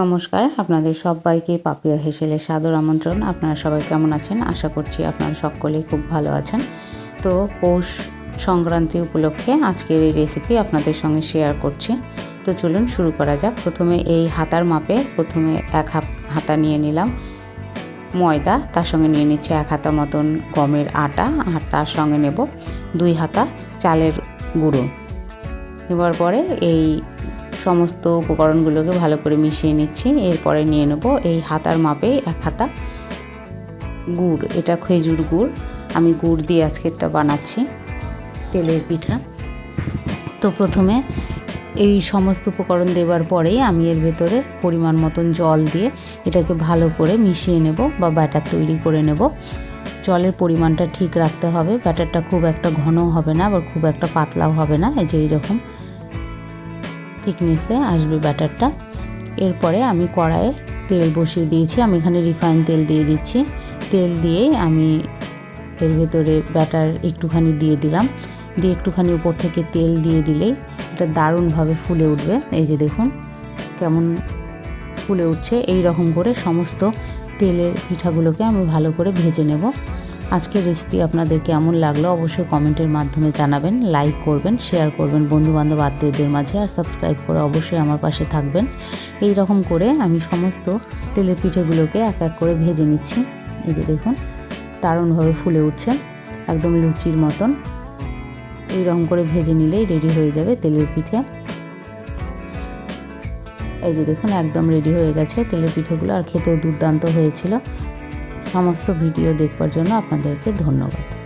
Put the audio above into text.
নমস্কার, আপনাদের সবাইকে পাপিয়া হেসেলে সাদর আমন্ত্রণ। আপনারা সবাই কেমন আছেন? আশা করছি আপনারা সকলেই খুব ভালো আছেন। তো পৌষ সংক্রান্তি উপলক্ষে আজকের এই রেসিপি আপনাদের সঙ্গে শেয়ার করছি। তো চলুন শুরু করা যাক। প্রথমে এই হাতার মাপে প্রথমে এক হাতা নিয়ে নিলাম ময়দা, তার সঙ্গে নিয়ে নিচ্ছে এক হাতা মতন গমের আটা, আর তার সঙ্গে নেব দুই হাতা চালের গুঁড়ো। নেবার পরে এই সমস্ত উপকরণগুলোকে ভালো করে মিশিয়ে নিচ্ছি। এরপরে নিয়ে নেব এই হাতার মাপে এক হাতা গুড়, এটা খেজুর গুড়। আমি গুড় দিয়ে আজকেরটা বানাচ্ছি তেলের পিঠা। তো প্রথমে এই সমস্ত উপকরণ দেওয়ার পরেই আমি এর ভেতরে পরিমাণ মতন জল দিয়ে এটাকে ভালো করে মিশিয়ে নেব বা ব্যাটার তৈরি করে নেব। জলের পরিমাণটা ঠিক রাখতে হবে, ব্যাটারটা খুব একটা ঘনও হবে না, আবার খুব একটা পাতলাও হবে না, এই যে এইরকম। থিকনেসে আসবে ব্যাটারটা। এরপরে আমি কড়াইয়ে তেল বসিয়ে দিয়েছি। আমি এখানে রিফাইন তেল দিয়ে দিচ্ছি। তেল দিয়ে আমি এর ভেতরে ব্যাটার একটুখানি দিয়ে দিলাম। দিয়ে একটুখানি উপর থেকে তেল দিয়ে দিলেই এটা দারুণভাবে ফুলে উঠবে। এই যে দেখুন, কেমন ফুলে উঠছে। এই রকম করে সমস্ত তেলের পিঠাগুলোকে আমি ভালো করে ভেজে নেব। আজকের রেসিপি আপনাদের কেমন লাগল অবশ্যই কমেন্টের মাধ্যমে জানাবেন লাইক করবেন শেয়ার করবেন, বন্ধুবান্ধব, আত্মীয়দের মাঝে আর সাবস্ক্রাইব করে অবশ্যই আমার পাশে থাকবেন। এই রকম করে আমি সমস্ত তেলের পিঠেগুলোকে এক এক করে ভেজে নিচ্ছি। এই যে দেখুন, দারুণভাবে ফুলে উঠছে, একদম লুচির মতন। এই রকম করে ভেজে নিলেই রেডি হয়ে যাবে তেলের পিঠে। এই যে দেখুন, একদম রেডি হয়ে গেছে তেলের পিঠেগুলো, আর খেতেও দুর্দান্ত হয়েছিল। সমস্ত ভিডিও দেখবার জন্য আপনাদেরকে ধন্যবাদ।